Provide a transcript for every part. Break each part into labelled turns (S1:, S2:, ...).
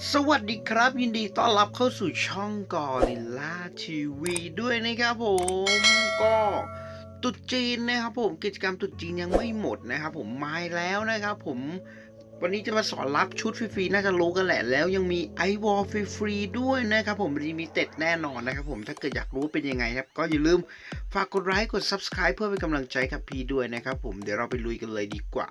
S1: สวัสดีครับ ยินดีต้อนรับเข้าสู่ช่องกอริลลาทีวีด้วยนะครับผมก็ตรุษจีนนะครับผมกิจกรรมตรุษจีนยังไม่หมดนะครับผมมาแล้วนะครับผมวันนี้จะมาสอนรับชุดฟรีๆน่าจะรู้กันแหละแล้วยังมีไอวอลฟรีๆด้วยนะครับผมรีมีเต็ดแน่นอนนะครับผมถ้าเกิดอยากรู้เป็นยังไงครับ ก็อย่าลืมฝากกดไลค์กด Subscribe เพื่อเป็นกำลังใจกับพี่ด้วยนะครับผมเดี๋ยวเราไปลุยกันเลยดีกว่า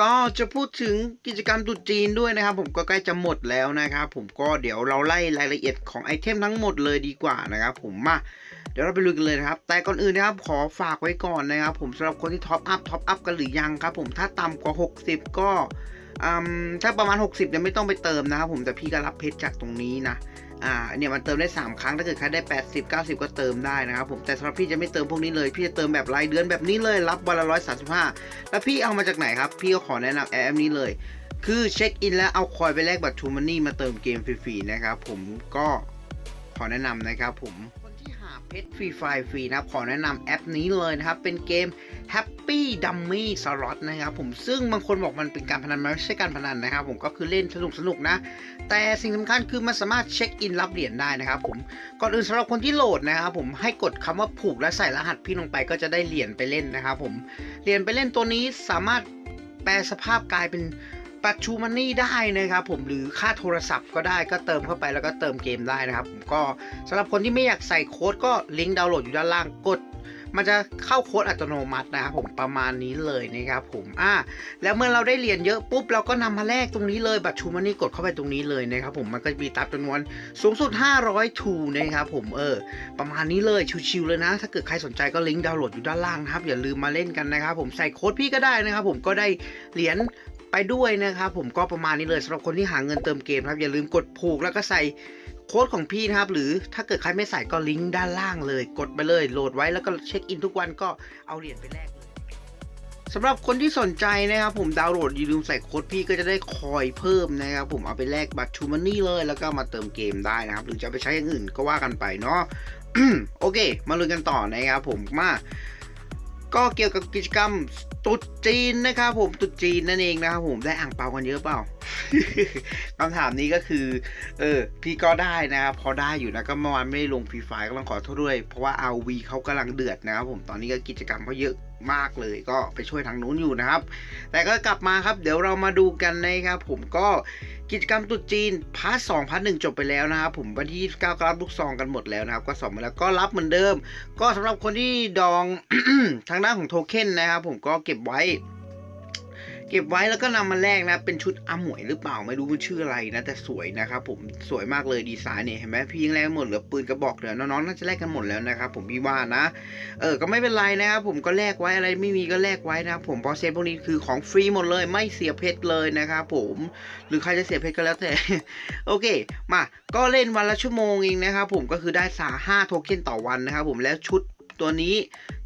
S1: ก็จะพูดถึงกิจกรรมตรุษจีนด้วยนะครับ ผมก็ใกล้จะหมดแล้วนะครับ ผมก็เดี๋ยวเราไล่รายละเอียดของไอเทมทั้งหมดเลยดีกว่านะครับ ผมมาเดี๋ยวเราไปลุยกันเลยนะครับ แต่ก่อนอื่นนะครับขอฝากไว้ก่อนนะครับ ผมสำหรับคนที่ท็อปอัพท็อปอัพกันหรือยังครับ ผมถ้าต่ำกว่า 60 ก็ถ้าประมาณ 60เนี่ยไม่ต้องไปเติมนะครับ ผมแต่พี่ก็รับเพชรจากตรงนี้นะ อ่าเนี่ยมันเติมได้ 3 ครั้งถ้าเกิดใครได้ 80 90 ก็เติมได้นะครับผมแต่สำหรับพี่จะไม่เติมพวกนี้เลย พี่จะเติมแบบรายเดือนแบบนี้เลยรับวันละ135 แล้วพี่เอามาจากไหนครับ พี่ก็ขอแนะนำแอปนี้เลย คือเช็คอินแล้วเอาคอยไปแลกบัตรทูมันนี่มาเติมเกมฟรีๆนะครับผมก็ขอแนะนำนะครับผม เพชรฟรีไฟฟรีนะครับ ขอแนะนำแอปนี้เลยนะครับ เป็นเกม Happy Dummy Slot นะครับผมซึ่งบางคนบอกมันเป็นการพนันมันไม่ใช่การพนันนะครับ ผมก็คือเล่นสนุกสนุกนะ แต่สิ่งสำคัญคือมันสามารถเช็คอินรับเหรียญได้นะครับผมก่อนอื่นสำหรับคนที่โหลดนะครับผมให้กดคำว่าผูกและใส่รหัสพี่ลงไปก็จะได้เหรียญไปเล่นนะครับผมเหรียญไปเล่นตัวนี้สามารถแปลสภาพกลายเป็น ปัจจุมันนี่ได้นะครับผมหรือค่าโทรศัพท์ก็ได้ก็เติมเข้าไปแล้วก็เติมเกมได้นะครับผมก็สำหรับคนที่ไม่อยากใส่โค้ดก็ลิงก์ดาวน์โหลดอยู่ด้านล่างกดมันจะเข้าโค้ดอัตโนมัตินะครับผมประมาณนี้เลยนะครับผมอ่าแล้วเมื่อเราได้เหรียญเยอะปุ๊บเราก็นำมาแลกตรงนี้เลยบัตรชูมันนี่กดเข้าไปตรงนี้เลยนะครับผมมันก็มีตับจำนวนสูงสุด 500ทูนะครับผมเออประมาณนี้เลยชิวๆเลยนะ ถ้าเกิดใครสนใจก็ลิงก์ดาวน์โหลดอยู่ด้านล่างนะครับอย่าลืมมาเล่นกันนะครับผมใส่โค้ดพี่ก็ได้นะครับผมก็ได้เหรียญ ไปด้วยนะครับ ผมก็ประมาณนี้เลยสำหรับคนที่หาเงินเติมเกมครับอย่าลืมกดผูกแล้วก็ใส่โค้ดของพี่นะครับ หรือถ้าเกิดใครไม่ใส่ก็ลิงก์ด้านล่างเลย กดไปเลยโหลดไว้แล้วก็เช็คอินทุกวันก็เอาเหรียญไปแลกเลยสำหรับคนที่สนใจนะครับ ผมดาวน์โหลดอย่าลืมใส่โค้ดพี่ก็จะได้คอยเพิ่มนะครับ ผมเอาไปแลกบัตรทูมันนี่เลย แล้วก็มาเติมเกมได้นะครับ หรือจะไปใช้อย่างอื่นก็ว่ากันไปเนาะโอเค มาลุยกันต่อนะครับผมมา ก็เกี่ยวกับกิจกรรมตุดจีนนะครับผมตุดจีนนั่นเองนะครับผมได้อ่างเปากันเยอะเปล่า คำถามนี้ก็คือ เออ พี่ก็ได้นะครับพอได้อยู่นะก็เมื่อวานไม่ลงฟรีไฟล์ก็ต้องขอโทษด้วย เพราะว่า RV เขากำลังเดือดนะครับผมตอนนี้ก็กิจกรรมเขาเยอะมากเลยก็ไปช่วยทางนู้นอยู่นะครับ แต่ก็กลับมาครับ เดี๋ยวเรามาดูกันนะครับผมก็กิจกรรมตุจีนพาร์ทสองพาร์ทหนึ่งจบไปแล้วนะครับผมวันที่29ก็รับลูกซองกันหมดแล้วนะครับ ก็สอบมาแล้วก็รับเหมือนเดิม ก็สำหรับคนที่ดองทางด้านของโทเค็นนะครับผมก็เก็บไว้ เก็บไว้แล้วก็นำมาแลกนะ เป็นชุดอมวยหรือเปล่าไม่รู้มันชื่ออะไรนะ แต่สวยนะครับผมสวยมากเลยดีไซน์เนี่ยเห็นไหมพี่ยังแลกหมดเหลือปืนกระบอกเหลือน้องๆน่าจะแลกกันหมดแล้วนะครับผมพี่ว่านะ เออก็ไม่เป็นไรนะครับผมก็แลกไว้อะไรไม่มีก็แลกไว้นะครับผมเพราะเซตพวกนี้คือของฟรีหมดเลย ไม่เสียเพชรเลยนะครับผมหรือใครจะเสียเพชรก็แล้วแต่โอเค มาก็เล่นวันละชั่วโมงเองนะครับผมก็คือได้สาห้าโทเค็นต่อวันนะครับผมแล้วชุด ตัวนี้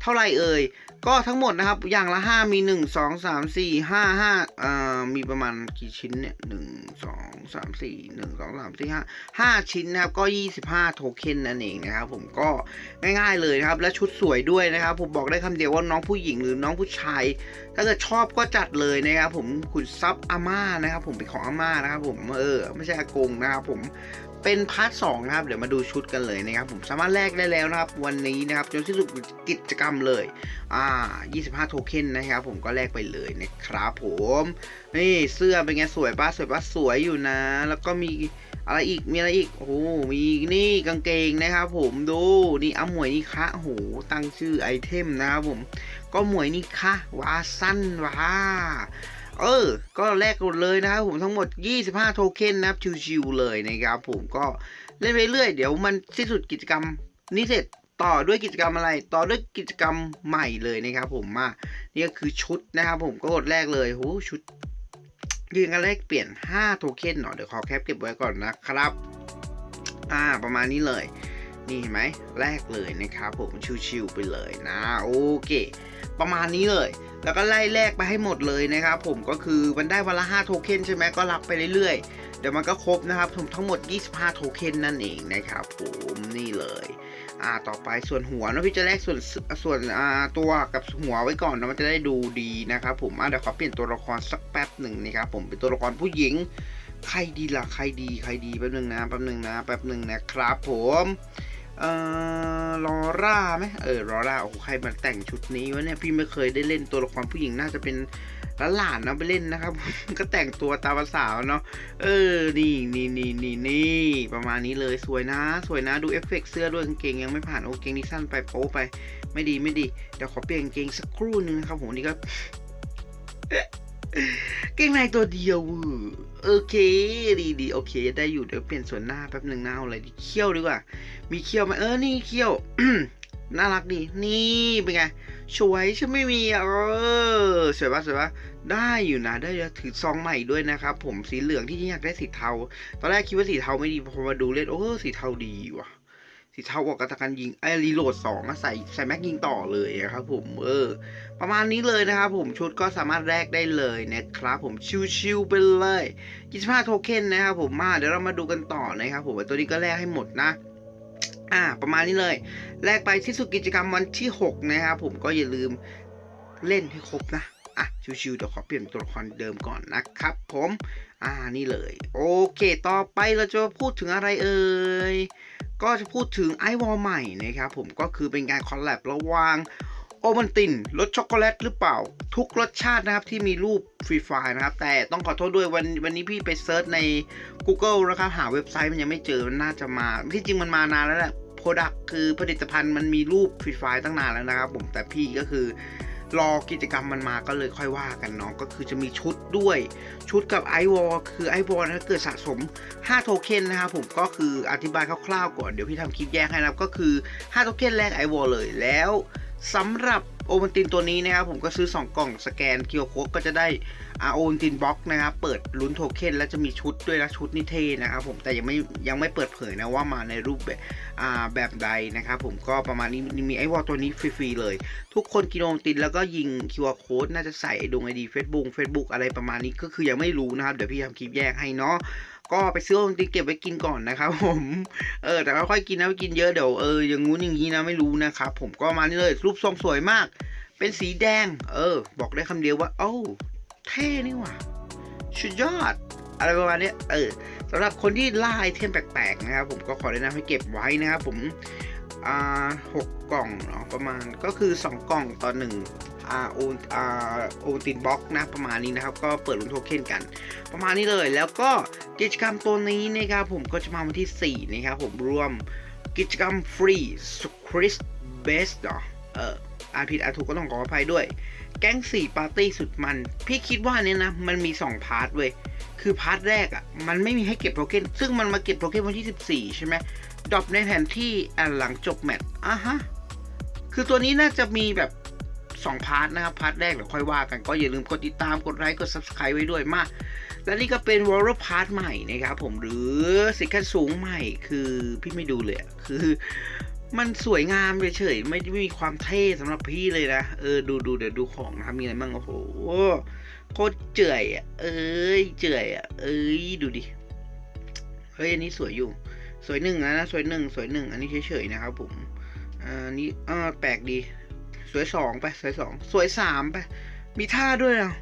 S1: เท่าไรเอ่ย ก็ทั้งหมดนะครับ อย่างละ 5 มี 1 2 3 4 5 5อ่อมีประมาณกี่ชิ้นเนี่ย 1 2 3 4 1 2 3 4 5 5 ชิ้นนะครับ ก็ 25 โทเค็นนั่นเองนะครับ ผมก็ง่ายๆเลยนะครับ และชุดสวยด้วยนะครับ ผมบอกได้คำเดียวว่าน้องผู้หญิงหรือน้องผู้ชาย ถ้าเกิดชอบก็จัดเลยนะครับ ผมขุนซับอาม่านะครับ ผมเป็นของอาม่านะครับ ผม เออ ไม่ใช่อากงนะครับ ผม เป็นพาร์ทสองนะครับ เดี๋ยวมาดูชุดกันเลยนะครับ ผมสามารถแลกได้แล้วนะครับ วันนี้นะครับจนที่สุดกิจกรรมเลย อ่า 25 โทเค็นนะครับ ผมก็แลกไปเลยนะครับผมนี่เสื้อเป็นไงสวยปะสวยปะสวยอยู่นะ แล้วก็มีอะไรอีกมีอะไรอีกโอ้โหมีนี่กางเกงนะครับ ผมดูนี่เอาหมวยนี่คะโอ้โหตั้งชื่อไอเทมนะครับผมก็หมวยนี่คะวาสั้นวา เออ ก็แลกหมดเลยนะครับผมทั้งหมด 25 โทเค็นนะครับชิวๆเลยนะครับผมก็เล่นไปเรื่อยเดี๋ยวมันสิ้นสุดกิจกรรมนี้เสร็จต่อด้วยกิจกรรมอะไร ต่อด้วยกิจกรรมใหม่เลยนะครับผมมานี่ก็คือชุดนะครับผมก็กดแรกเลยโหชุดยืนกันแรกเปลี่ยน 5 โทเค็นเนาะเดี๋ยวขอแคปเก็บไว้ก่อนนะครับ อ่าประมาณนี้เลย นี่เห็นไหมแรกเลยนะครับผมชิวๆไปเลยนะโอเค ประมาณนี้เลย แล้วก็ไล่แลกไปให้หมดเลยนะครับผมก็คือมันได้วันละ5โทเค็นใช่ไหมก็รับไปเรื่อยๆ เดี๋ยวมันก็ครบนะครับผมทั้งหมด 25 โทเค็นนั่นเองนะครับผมนี่เลยอ่าต่อไปส่วนหัวนะพี่จะแลกส่วนส่วนอ่าตัวกับหัวไว้ก่อนนะมันจะได้ดูดีนะครับผมอ่าเดี๋ยวขอเปลี่ยนตัวละครสักแป๊บหนึ่งนะครับผมเป็นตัวละครผู้หญิงใครดีล่ะใครดีใครดีแป๊บหนึ่งนะแป๊บหนึ่งนะแป๊บหนึ่งนะครับผม เอ่อลอร่าไหมเออลอร่าโอ้โหใครมาแต่งชุดนี้วะเนี่ยพี่ไม่เคยได้เล่นตัวละครผู้หญิงน่าจะเป็นหลานเนาะไปเล่นนะครับ ก็แต่งตัวตามภาษาเนาะเออนี่นี่นี่นี่นี่ประมาณนี้เลยสวยนะ สวยนะดูเอฟเฟกเสื้อด้วยกางเกงยังไม่ผ่านโอ้เกงนี่สั้นไปโป๊ไป ไม่ดีไม่ดีเดี๋ยวขอเปลี่ยนกางเกงสักครู่นึงนะครับผมนี่ก็เกงในตัวเดียว โอเค ดีดีโอเค ได้อยู่เดี๋ยวเปลี่ยนส่วนหน้าแป๊บหนึ่งหน้าอะไรดีเขี้ยวดีกว่า มีเขี้ยวไหมเออนี่เขี้ยวน่ารักดี นี่เป็นไงสวยฉันไม่มีอะเออสวยปะสวยปะได้อยู่นะได้ถือซองใหม่ด้วยนะครับ ผมสีเหลืองที่อยากได้สีเทา ตอนแรกคิดว่าสีเทาไม่ดีพอมาดูเล่นโอ้สีเทาดีว่ะ สีเทาออกกระตการยิงไอ้รีโหลดสองใส่ใส่แม็กยิงต่อเลยอะครับผมเออ ประมาณนี้เลยนะครับผมชุดก็สามารถแลกได้เลยนะครับผมชิวๆไปเลย25โทเค็นนะครับผมมาเดี๋ยวเรามาดูกันต่อนะครับผมตัวนี้ก็แลกให้หมดนะอ่าประมาณนี้เลย แลกไปที่สุดกิจกรรมวันที่ 6 นะครับผมก็อย่าลืมเล่นให้ครบนะ อะชิวๆเดี๋ยวขอเปลี่ยนตัวละครเดิมก่อนนะครับผม อ่านี่เลย โอเคต่อไปเราจะพูดถึงอะไรเอ่ยก็จะพูดถึงไอวอลใหม่นะครับผมก็คือเป็นการคอลแลบระหว่างโอมันตินรสช็อกโกแลตหรือเปล่า ทุกรสชาตินะครับที่มีรูปฟรีไฟล์นะครับ แต่ต้องขอโทษด้วยวันวันนี้พี่ไปเซิร์ชใน Google นะครับหาเว็บไซต์มันยังไม่เจอมันน่าจะมา ที่จริงมันมานานแล้วแหละโปรดักคือผลิตภัณฑ์มันมีรูปฟรีไฟล์ตั้งนานแล้วนะครับผมแต่พี่ก็คือ รอกิจกรรมมันมาก็เลยค่อยว่ากันเนาะก็คือจะมีชุดด้วย ชุดกับไอวอลคือไอวอลถ้าเกิดสะสม 5 โทเค็นนะครับผมก็คืออธิบายคร่าวๆก่อนเดี๋ยวพี่ทำคลิปแยกให้นะครับก็คือ 5 โทเค็นแรกไอวอลเลยแล้วสำหรับ โอวันตินตัวนี้นะครับผมก็ซื้อ 2 กล่องสแกนเคียวโค้ดก็จะได้อาโอวันตินบ็อกนะครับเปิดลุ้นโทเค็นแล้วจะมีชุดด้วยนะชุดนิเทศนะครับผมแต่ยังไม่ยังไม่เปิดเผยนะว่ามาในรูปแบบแบบใดนะครับผมก็ประมาณนี้มีไอวอลตัวนี้ฟรีๆเลย ทุกคนกินโอวันตินแล้วก็ยิงคิวอาโค้ดน่าจะใส่ดงไอดีเฟซบุ๊กเฟซบุ๊กอะไรประมาณนี้ก็คือยังไม่รู้นะครับเดี๋ยวพี่ทำคลิปแยกให้เนาะ ก็ไปซื้อของตีเก็บไว้กินก่อนนะครับผมเออแต่ค่อยกินนะไปกินเยอะเดี๋ยวเอออย่างงู้นอย่างนี้นะไม่รู้นะครับผมก็มานี่เลยรูปทรงสวยมาก เป็นสีแดง เออ บอกได้คำเดียวว่าโอ้เท่นี่ว่ะชุดยอด อะไรประมาณนี้เออสำหรับคนที่ล่าไอเทมแปลกๆนะครับผมก็ขอแนะนำให้เก็บไว้นะครับผมอ่าหกกล่องเนาะประมาณก็คือ 2 กล่องต่อ1 โอนโอนตินบล็อกนะประมาณนี้นะครับ ก็เปิดลุนโทเค็นกัน ประมาณนี้เลย แล้วก็กิจกรรมตัวนี้นะครับผมก็จะมาวันที่ 4 นะครับผมรวมกิจกรรมฟรีสคริสเบสเนาะเอออาผิดอาถูกก็ต้องขออภัยด้วย แก๊งสี่ปาร์ตี้สุดมัน พี่คิดว่าเนี่ยนะ มันมี 2 พาร์ทเว้ย คือพาร์ทแรกอะ่ะ มันไม่มีให้เก็บโทเค็นซึ่งมันมาเก็บโทเค็นวันที่ 14 ใช่ไหมดรอปในแผนที่อนหลังจบแมตช์อะฮะ คือตัวนี้น่าจะมีแบบ 2 พาร์ทนะครับ พาร์ทแรกเดี๋ยวค่อยว่ากันก็อย่าลืมกดติดตามกดไลค์กด subscribe ไว้ด้วยมากและนี่ก็เป็นวอลล์พาร์ทใหม่นะครับผมหรือสิขั้นสูงใหม่คือพี่ไม่ดูเลยคือมันสวยงามเฉยๆไม่ไม่มีความเท่สำหรับพี่เลยนะเออดูดูเดี๋ยวดูของนะครับมีอะไรบ้างโอ้โหโคตรเจ๋ยอะเอ้ยเจ๋ยอะเอ้ยดูดิเฮ้ยอันนี้สวยอยู่ สวยหนึ่งนะสวยหนึ่งสวยหนึ่งอันนี้เฉยๆนะครับผมอ่านี่อ่าแปลกดี สวยสองไปสวยสองสวยสามไป มีท่าด้วยอะ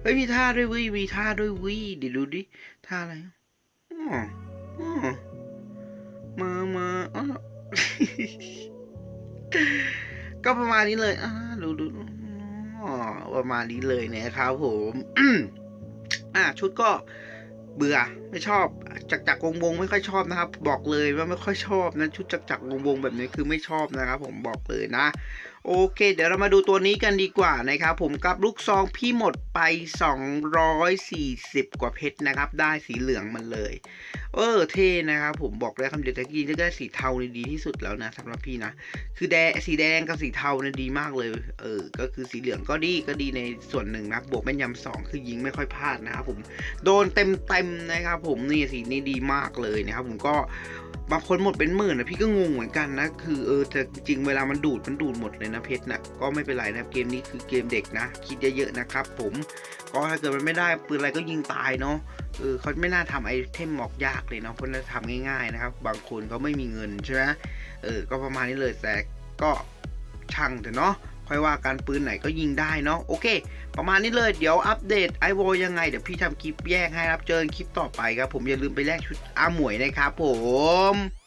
S1: เฮ้ยมีท่าด้วยวิมีท่าด้วยวิเดี๋ยวดูดิท่าอะไรอ๋ออ๋อมามาอ๋อก็ประมาณนี้เลยอ่าดูดูอ๋อประมาณนี้เลยนะครับผมอ่าชุดก็เบื่อไม่ชอบจักจักวงวงไม่ค่อยชอบนะครับ บอกเลยว่าไม่ค่อยชอบนะชุดจักจักวงวงแบบนี้คือไม่ชอบนะครับ ผมบอกเลยนะ โอเค เดี๋ยวเรามาดูตัวนี้กันดีกว่านะครับ ผมกับลูกซองพี่หมดไป 240 กว่าเพชรนะครับ ได้สีเหลืองมันเลย เออเท่นะครับ ผมบอกเลยคำเดียวตะกี้ที่ได้สีเทานี่ดีที่สุดแล้วนะสำหรับพี่นะ คือแดงสีแดงกับสีเทาเนี่ยดีมากเลย เออ ก็คือสีเหลืองก็ดีก็ดีในส่วนหนึ่งนะบวกแม่นยำสองคือยิงไม่ค่อยพลาดนะครับผม โดนเต็มเต็มนะครับ ผมนี่สีนี้ดีมากเลยนะครับผมก็ บางคนหมดเป็นหมื่นนะพี่ก็งงเหมือนกันนะ คือเออแต่จริงเวลามันดูดมันดูดหมดเลยนะเพชรนะก็ไม่เป็นไรนะเกมนี้คือเกมเด็กนะ คิดเยอะๆนะครับ ผมก็ถ้าเกิดมันไม่ได้ปืนอะไรก็ยิงตายเนาะเออเขาไม่น่าทำไอเทมหมอกยากเลยเนาะเพราะน่าจะทำง่ายๆนะครับ บางคนเขาไม่มีเงินใช่ไหมเออก็ประมาณนี้เลยแต่ก็ช่างเถอะเนาะ ค่อยว่าการปืนไหนก็ยิงได้เนาะโอเค ประมาณนี้เลยเดี๋ยวอัปเดตไอวอยังไง เดี๋ยวพี่ทำคลิปแยกให้ครับเจอกันคลิปต่อไปครับผมอย่าลืมไปแลกชุดอาหมวยนะครับผม